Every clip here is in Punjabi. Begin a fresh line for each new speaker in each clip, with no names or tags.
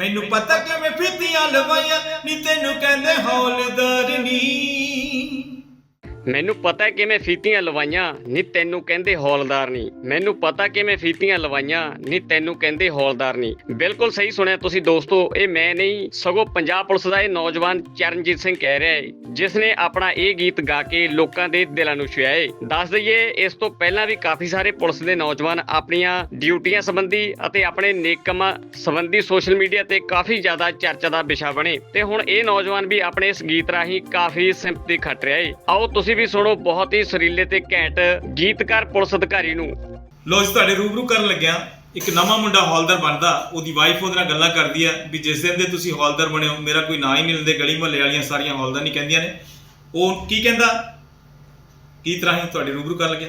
ਮੈਨੂੰ ਪਤਾ ਕਿਵੇਂ ਫੀਤੀਆਂ ਲਵਾਈਆਂ ਨੀ ਤੈਨੂੰ ਕਹਿੰਦੇ ਹੌਲਦਾਰ ਨੀ
ਮੈਨੂੰ ਪਤਾ ਹੈ ਕਿਵੇਂ ਫੀਤੀਆਂ ਲਵਾਈਆਂ, ਨੀ ਤੈਨੂੰ ਕਹਿੰਦੇ ਹੌਲਦਾਰ ਨਹੀਂ ਮੈਨੂੰ ਪਤਾ ਕਿਵੇਂ ਫੀਤੀਆਂ ਲਵਾਈਆਂ, ਨੀ ਤੈਨੂੰ ਕਹਿੰਦੇ ਹੌਲਦਾਰ ਨਹੀਂ ਬਿਲਕੁਲ ਸਹੀ ਸੁਣਿਆ ਤੁਸੀਂ ਦੋਸਤੋ, ਇਹ ਮੈਂ ਨਹੀਂ, ਸਗੋਂ ਪੰਜਾਬ ਪੁਲਿਸ ਦਾ ਇਹ ਨੌਜਵਾਨ ਚਰਨਜੀਤ ਸਿੰਘ ਕਹਿ ਰਿਹਾ ਹੈ ਜਿਸ ਨੇ ਆਪਣਾ ਇਹ ਗੀਤ ਗਾ ਕੇ ਲੋਕਾਂ ਦੇ ਦਿਲਾਂ ਨੂੰ ਛੁਆਏ ਦੱਸ ਦਈਏ, ਇਸ ਤੋਂ ਪਹਿਲਾਂ ਵੀ ਕਾਫੀ ਸਾਰੇ ਪੁਲਿਸ ਦੇ ਨੌਜਵਾਨ ਆਪਣੀਆਂ ਡਿਊਟੀਆਂ ਸੰਬੰਧੀ ਅਤੇ ਆਪਣੇ ਨੇਕਮਾਂ ਕੰਮਾਂ ਸੰਬੰਧੀ ਸੋਸ਼ਲ ਮੀਡੀਆ ਤੇ ਕਾਫੀ ਜ਼ਿਆਦਾ ਚਰਚਾ ਦਾ ਵਿਸ਼ਾ ਬਣੇ। ਤੇ ਹੁਣ ਇਹ ਨੌਜਵਾਨ ਵੀ ਆਪਣੇ ਇਸ ਗੀਤ ਰਾਹੀਂ ਕਾਫੀ ਸਿੰਪਤੀ ਖੱਟ ਰਿਹਾ ਹੈ ਆਓ ਤੁਸੀਂ ਵੀ ਸੁਣੋ, ਬਹੁਤ ਹੀ ਸੁਰੀਲੇ ਤੇ ਘੈਂਟ ਗੀਤਕਾਰ, ਪੁਲਿਸ ਅਧਿਕਾਰੀ ਨੂੰ।
ਲੋ ਜੀ, ਤੁਹਾਡੇ ਰੂਬਰੂ ਕਰਨ ਲੱਗਿਆ, ਇੱਕ ਨਵਾਂ ਮੁੰਡਾ ਹੌਲਦਾਰ ਬਣਦਾ, ਉਹਦੀ ਵਾਈਫ ਉਹਦੇ ਨਾਲ ਗੱਲਾਂ ਕਰਦੀ ਆ ਵੀ ਜਿਸ ਦਿਨ ਦੇ ਤੁਸੀਂ ਹੌਲਦਾਰ ਬਣੇ ਹੋ ਮੇਰਾ ਕੋਈ ਨਾਂ ਹੀ ਨਹੀਂ ਲੈਂਦੇ, ਗਲੀ ਮੁਹੱਲੇ ਵਾਲੀਆਂ ਸਾਰੀਆਂ ਹੌਲਦਾਰ ਨਹੀਂ ਕਹਿੰਦੀਆਂ ਨੇ। ਉਹ ਕੀ ਕਹਿੰਦਾ? ਕੀ ਤਰ੍ਹਾਂ ਹੀ ਤੁਹਾਡੇ ਰੂਬਰੂ ਕਰਨ ਲੱਗਿਆ?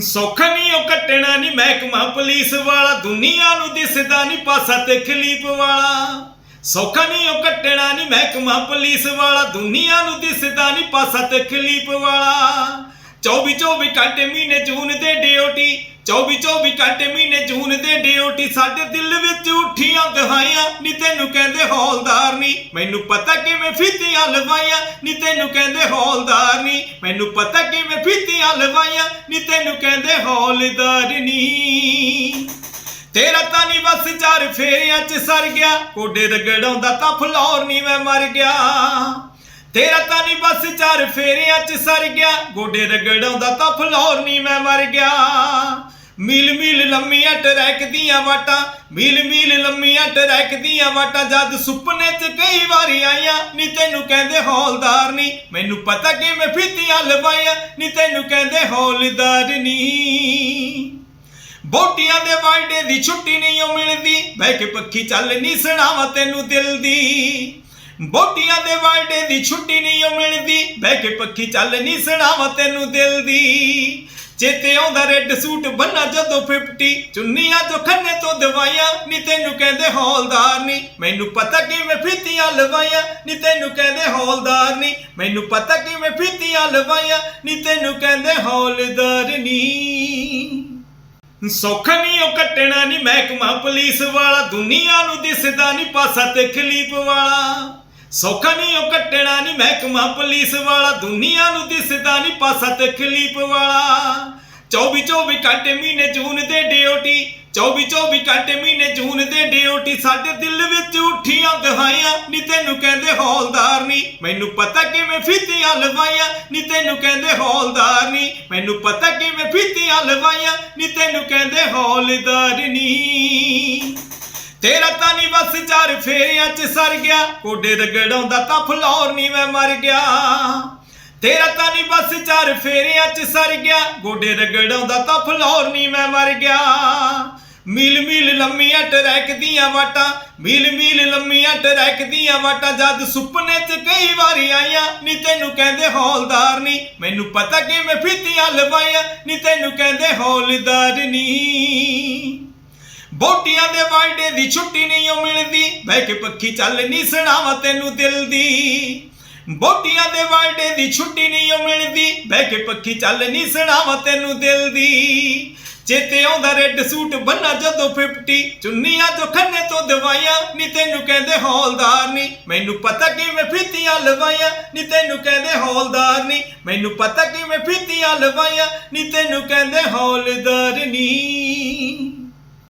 ਸੌਖਾ ਨਹੀਂ ਉਹ, ਕੱਟਣਾ ਨਹੀਂ ਮਹਿਕਮਾ ਪੁਲਿਸ ਵਾਲਾ, ਦੁਨੀਆ ਨੂੰ ਦਿਸਦਾ ਨਹੀਂ ਪਾਸਾ ਤੇ ਖਲੀਪ ਵਾਲਾ। ਸੌਖਾ ਨਹੀਂ ਉਹ ਕੱਟਣਾ ਨਹੀਂ ਮਹਿਕਮਾ ਪੁਲਿਸ ਵਾਲਾ, ਦੁਨੀਆ ਨੂੰ ਦਿਸਦਾ ਨਹੀਂ ਪਾਸਾ ਤੇ ਖਲੀਪ ਵਾਲਾ। 24 24 ਘੰਟੇ ਮਹੀਨੇ ਜੂਨ ਦੇ ਡਿਊਟੀ 24 24 ਘੰਟੇ ਮਹੀਨੇ ਜੂਨ ਦੇ ਡਿਊਟੀ, ਸਾਡੇ ਦਿਲ ਵਿੱਚ ਉੱਠੀਆਂ ਦਹਾਈਆਂ ਨੀ ਤੈਨੂੰ ਕਹਿੰਦੇ ਹੌਲਦਾਰ ਨਹੀਂ ਮੈਨੂੰ ਪਤਾ ਕਿਵੇਂ ਫੀਤੀਆਂ ਲਵਾਈਆਂ, ਨੀ ਤੈਨੂੰ ਕਹਿੰਦੇ ਹੌਲਦਾਰ ਨਹੀਂ ਮੈਨੂੰ ਪਤਾ ਕਿਵੇਂ ਫੀਤੀਆਂ ਲਵਾਈਆਂ, ਨੀ ਤੈਨੂੰ ਕਹਿੰਦੇ ਹੌਲਦਾਰ ਨਹੀਂ ਤੇਰਾ ਤਾਂ ਨਹੀਂ ਬਸ ਚਾਰ ਫੇਰਿਆਂ ਚ ਸਰ ਗਿਆ। ਕੋਡੇ ਰਗੜਾਉਂਦਾ ਤਾਂ ਫਲੋਰ ਨਹੀਂ ਮੈਂ ਮਰ ਗਿਆ। ਤੇਰਾ ਤਾਂ ਨਹੀਂ ਬਸ ਚਾਰ ਫੇਰਿਆਂ ਚ ਸਰ ਗਿਆ। ਗੋਡੇ ਰਗੜਾਉਂਦਾ ਤਾਂ ਫਲੋਰ ਨਹੀਂ ਮੈਂ ਮਰ ਗਿਆ। ਮੀਲ ਮੀਲ ਲੰਮੀਆਂ ਟਰੈਕ ਦੀਆਂ ਵਾਟਾਂ, ਮੀਲ ਮੀਲ ਲੰਮੀਆਂ ਟਰੈਕ ਦੀਆਂ ਵਾਟਾਂ, ਜਦ ਸੁਪਨੇ 'ਚ ਕਈ ਵਾਰੀ ਆਈਆਂ, ਨੀ ਤੈਨੂੰ ਕਹਿੰਦੇ ਹੌਲਦਾਰ ਨਹੀਂ ਮੈਨੂੰ ਪਤਾ ਕਿ ਮੈਂ ਫੀਤੀਆਂ ਲਵਾਈਆਂ, ਨੀ ਤੈਨੂੰ ਕਹਿੰਦੇ ਹੌਲਦਾਰ ਨਹੀਂ ਬੋਟੀਆਂ ਦੇ ਵਾਂਡੇ ਦੀ ਛੁੱਟੀ ਨਹੀਂ ਓ ਮਿਲਦੀ। ਬਹਿ ਕੇ ਪੱਖੀ ਚੱਲ ਨਹੀਂ ਸੁਣਾਵਾ ਤੈਨੂੰ ਦਿਲ ਦੀ। ਬੋਟੀਆਂ ਦੇ ਵਾਂਡੇ ਦੀ ਛੁੱਟੀ ਨਹੀਂ ਓ ਮਿਲਦੀ। ਬਹਿ ਕੇ ਪੱਖੀ ਚੱਲ ਨਹੀਂ ਸੁਣਾਵਾ ਤੈਨੂੰ ਦਿਲ ਦੀ। ਚੇਤੇ ਆਉਂਦਾ ਰੈੱਡ ਸੂਟ ਬੰਨਾ ਜਦੋਂ 50 ਚੁੰਨੀਆਂ ਜੋ ਖੰਨੇ ਤੋਂ ਦਵਾਈਆਂ। ਨੀ ਤੈਨੂੰ ਕਹਿੰਦੇ ਹੌਲਦਾਰ ਨੀ। ਮੈਨੂੰ ਪਤਾ ਕਿਵੇਂ ਫੀਤੀਆਂ ਲਵਾਈਆਂ। ਨੀ ਤੈਨੂੰ ਕਹਿੰਦੇ ਹੌਲਦਾਰ ਨੀ। ਮੈਨੂੰ ਪਤਾ ਕਿਵੇਂ ਫੀਤੀਆਂ ਲਵਾਈਆਂ। ਨੀ ਤੈਨੂੰ ਕਹਿੰਦੇ ਹੌਲਦਾਰ ਨੀ। ਸੌਖਾ ਨਹੀਂ ਉਹ ਕੱਟਣਾ ਨਹੀਂ ਮਹਿਕਮਾ ਪੁਲਿਸ ਵਾਲਾ, ਦੁਨੀਆ ਨੂੰ ਦਿਸਦਾ ਨਹੀਂ ਪਾਸਾ ਤੇ ਖਲੀਪ ਵਾਲਾ। ਸੌਖਾ ਨਹੀਂ ਉਹ ਕੱਟਣਾ ਨਹੀਂ ਮਹਿਕਮਾ ਪੁਲਿਸ ਵਾਲਾ, ਦੁਨੀਆ ਨੂੰ ਦਿਸਦਾ ਨਹੀਂ ਪਾਸਾ ਤੇ ਖਲੀਪ ਵਾਲਾ। 24 24 ਘੰਟੇ ਮਹੀਨੇ ਜੂਨ ਦੇ ਡਿਊਟੀ 24 24 ਘੰਟੇ ਮਹੀਨੇ ਜੂਨ ਦੇ ਡਿਊਟੀ ਸਾਡੇ ਦਿਲ ਵਿੱਚ ਉੱਠੀਆਂ ਦਹਾਈਆਂ ਨੀ ਤੈਨੂੰ ਕਹਿੰਦੇ ਹੌਲਦਾਰ ਨਹੀਂ ਮੈਨੂੰ ਪਤਾ ਕਿਵੇਂ ਫੀਤੀਆਂ ਲਵਾਈਆਂ। ਨੀ ਤੈਨੂੰ ਕਹਿੰਦੇ ਹੌਲਦਾਰ ਨਹੀਂ ਮੈਨੂੰ ਪਤਾ ਕਿਵੇਂ ਫੀਤੀਆਂ ਲਵਾਈਆਂ। ਨੀ ਤੈਨੂੰ ਕਹਿੰਦੇ ਹੌਲਦਾਰ ਨਹੀਂ ਤੇਰਾ ਤਾਂ ਨਹੀਂ ਬਸ ਚਾਰ ਫੇਰਿਆਂ ਚ ਸਰ ਗਿਆ। ਕੋਡੇ ਰਗੜਾਉਂਦਾ ਤਾਂ ਫਲੋਰ ਨਹੀਂ ਮੈਂ ਮਰ ਗਿਆ। ਤੇਰਾ ਤਾਂ ਨਹੀਂ ਬਸ ਚਾਰ ਫੇਰਿਆਂ ਚ ਸਰ ਗਿਆ। ਗੋਡੇ ਰਗੜਾਉਂਦਾ ਤਾਂ ਫਲੋਰ ਨਹੀਂ ਮੈਂ ਮਰ ਗਿਆ। ਮੀਲ ਮੀਲ ਲੰਮੀਆਂ ਟਰੈਕ ਦੀਆਂ ਵਾਟਾਂ, ਮੀਲ ਮੀਲ ਲੰਮੀਆਂ ਟਰੈਕ ਦੀਆਂ ਵਾਟਾਂ, ਜਦ ਸੁਪਨੇ 'ਚ ਕਈ ਵਾਰੀ ਆਈਆਂ, ਨੀ ਤੈਨੂੰ ਕਹਿੰਦੇ ਹੌਲਦਾਰ ਨਹੀਂ ਮੈਨੂੰ ਪਤਾ ਕਿ ਮੈਂ ਫੀਤੀਆਂ ਲਵਾਈਆਂ, ਨੀ ਤੈਨੂੰ ਕਹਿੰਦੇ ਹੌਲਦਾਰ ਨਹੀਂ ਬੋਟੀਆਂ ਦੇ ਵਾਂਡੇ ਦੀ ਛੁੱਟੀ ਨਹੀਂ ਓ ਮਿਲਦੀ, ਬਹਿ ਕੇ ਪੱਖੀ ਚੱਲ ਨਹੀਂ ਸੁਣਾਵਾ ਤੈਨੂੰ ਦਿਲ ਦੀ। ਬੋਟੀਆਂ ਦੇ ਵਾਂਡੇ ਦੀ ਛੁੱਟੀ ਨਹੀਂ ਉਹ ਮਿਲਦੀ। ਬਹਿ ਕੇ ਪੱਖੀ ਚੱਲ ਨਹੀਂ ਸੁਣਾਵਾ ਤੈਨੂੰ ਦਿਲ ਦੀ। ਚੇਤੇ ਆਉਂਦਾ ਰੈੱਡ ਸੂਟ ਬੰਨਾ ਜਦੋਂ 50 ਚੁੰਨੀਆਂ ਤੋਂ ਖੰਨੇ ਤੋਂ ਦਵਾਈਆਂ, ਨੀ ਤੈਨੂੰ ਕਹਿੰਦੇ ਹੌਲਦਾਰ ਨਹੀਂ ਮੈਨੂੰ ਪਤਾ ਕਿਵੇਂ ਫੀਤੀਆਂ ਲਵਾਈਆਂ, ਨੀ ਤੈਨੂੰ ਕਹਿੰਦੇ ਹੌਲਦਾਰ ਨਹੀਂ ਮੈਨੂੰ ਪਤਾ ਕਿਵੇਂ ਫੀਤੀਆਂ ਲਵਾਈਆਂ, ਨੀ ਤੈਨੂੰ ਕਹਿੰਦੇ ਹੌਲਦਾਰ ਨੀ।